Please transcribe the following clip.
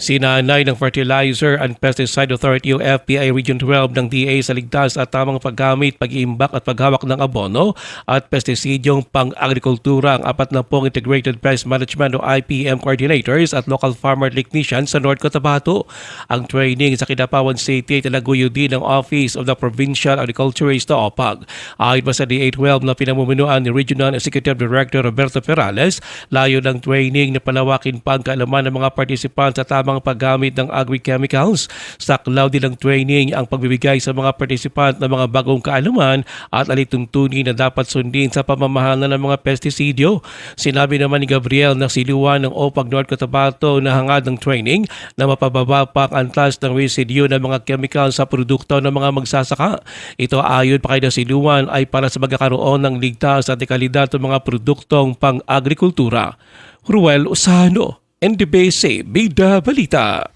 Sinanay ng Fertilizer and Pesticide Authority o FPI Region 12 ng DA sa ligtas at tamang paggamit, pag-iimbak at paghawak ng abono at pestisidyong pang-agrikultura ang apat na pong Integrated Pest Management o IPM Coordinators at Local Farmer Technicians sa North Cotabato. Ang training sa Kidapawan City ay talaguyo din ng Office of the Provincial Agriculturist o OPAG. Ayon pa sa DA12 na pinamumunuan ni Regional Executive Director Roberto Perales, layo ng training na palawakin pa ang kaalaman ng mga participants sa tamang paggamit ng agri-chemicals. Saklaw din ng training ang pagbibigay sa mga participant ng mga bagong kaalaman at alituntunin na dapat sundin sa pamamahala ng mga pestisidyo. Sinabi naman ni Gabriel na siluan ng OPAG North Cotabato na hangad ng training na mapababa pa ang antas ng residue ng mga chemical sa produkto ng mga magsasaka. Ito ayon pa kay Siluan ay para sa magkakaroon ng ligtas at kalidad ng mga produktong pang-agrikultura. Ruel Usano, NDBC Bida Balita.